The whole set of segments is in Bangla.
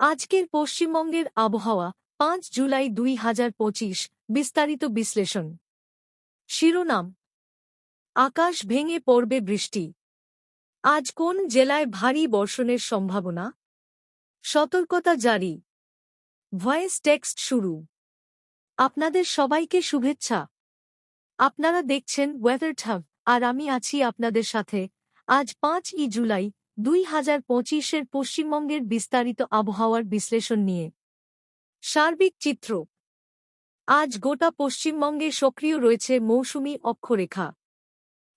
আজকের পশ্চিমবঙ্গের আবহাওয়া, পাঁচ জুলাই দুই হাজার পঁচিশ, বিস্তারিত বিশ্লেষণ। শিরোনাম, আকাশ ভেঙে পড়বে বৃষ্টি। আজ কোন জেলায় ভারী বর্ষণের সম্ভাবনা? সতর্কতা জারি। ভয়েস টেক্সট শুরু। আপনাদের সবাইকে শুভেচ্ছা। আপনারা দেখছেন ওয়েদার ঠাব আর আমি আছি আপনাদের সাথে। আজ পাঁচ ই জুলাই দুই হাজার পঁচিশের পশ্চিমবঙ্গের বিস্তারিত আবহাওয়ার বিশ্লেষণ নিয়ে। সার্বিক চিত্র। আজ গোটা পশ্চিমবঙ্গে সক্রিয় রয়েছে মৌসুমি অক্ষরেখা।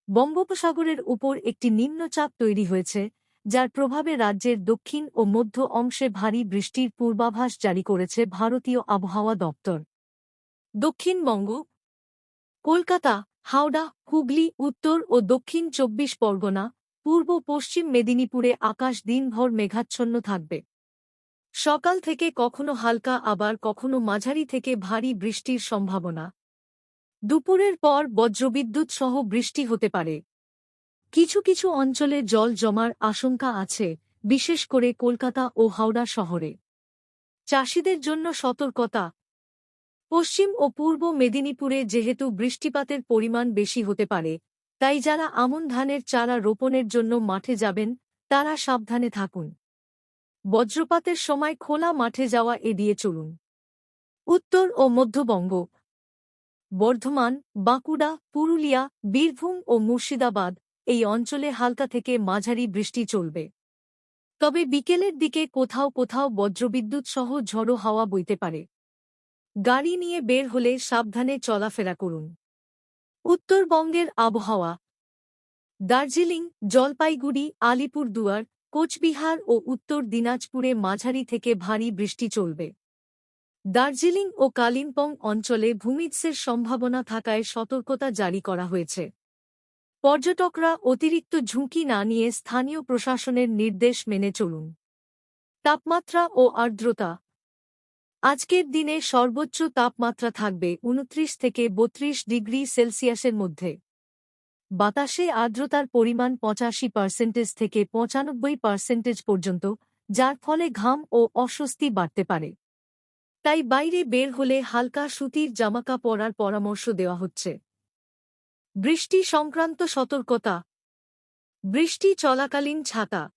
বঙ্গোপসাগরের উপর একটি নিম্নচাপ তৈরি হয়েছে, যার প্রভাবে রাজ্যের দক্ষিণ ও মধ্য অংশে ভারী বৃষ্টির পূর্বাভাস জারি করেছে ভারতীয় আবহাওয়া দপ্তর। দক্ষিণবঙ্গ। কলকাতা, হাওড়া, হুগলি, উত্তর ও দক্ষিণ চব্বিশ পরগনা পূর্ব পশ্চিম মেদিনীপুরে আকাশ দিনভর মেঘাচ্ছন্ন থাকবে। সকাল থেকে কখনো হালকা, আবার কখনো মাঝারি থেকে ভারী বৃষ্টির সম্ভাবনা। দুপুরের পর বজ্রবিদ্যুৎ সহ বৃষ্টি হতে পারে। কিছু কিছু অঞ্চলে জল জমার আশঙ্কা আছে, বিশেষ করে কলকাতা ও হাওড়া শহরে। চাষিদের জন্য সতর্কতা। পশ্চিম ও পূর্ব মেদিনীপুরে যেহেতু বৃষ্টিপাতের পরিমাণ বেশি হতে পারে তাই যারা আমন ধানের চারা রোপণের জন্য মাঠে যাবেন, তারা সাবধানে থাকুন। বজ্রপাতের সময় খোলা মাঠে যাওয়া এড়িয়ে চলুন। উত্তর ও মধ্যবঙ্গ। বর্ধমান, বাঁকুড়া, পুরুলিয়া, বীরভূম ও মুর্শিদাবাদ এই অঞ্চলে হালকা থেকে মাঝারি বৃষ্টি চলবে। তবে বিকেলের দিকে কোথাও কোথাও বজ্রবিদ্যুৎ সহ ঝড়ো হাওয়া বইতে পারে। গাড়ি নিয়ে বের হলে সাবধানে চলাফেরা করুন। উত্তরবঙ্গের আবহাওয়া। দার্জিলিং, জলপাইগুড়ি, আলিপুরদুয়ার, কোচবিহার ও উত্তর দিনাজপুরে মাঝারি থেকে ভারী বৃষ্টি চলবে। দার্জিলিং ও কালিম্পং অঞ্চলে ভূমিৎসের সম্ভাবনা থাকায় সতর্কতা জারি করা হয়েছে। পর্যটকরা অতিরিক্ত ঝুঁকি না নিয়ে স্থানীয় প্রশাসনের নির্দেশ মেনে চলুন। তাপমাত্রা ও আর্দ্রতা আজকের দিনে সর্বোচ্চ তাপমাত্রা থাকবে উনত্রিশ থেকে বত্রিশ ডিগ্রি সেলসিয়াসের মধ্যে। বাতাসে আর্দ্রতার পরিমাণ পঁচাশি পার্সেন্টেজ থেকে পঁচানব্বই পার্সেন্টেজ পর্যন্ত, যার ফলে ঘাম ও অস্বস্তি বাড়তে পারে। তাই বাইরে বের হলে হালকা সুতির জামাকা পরার পরামর্শ দেওয়া হচ্ছে। বৃষ্টি সংক্রান্ত সতর্কতা। বৃষ্টি চলাকালীন ছাতা।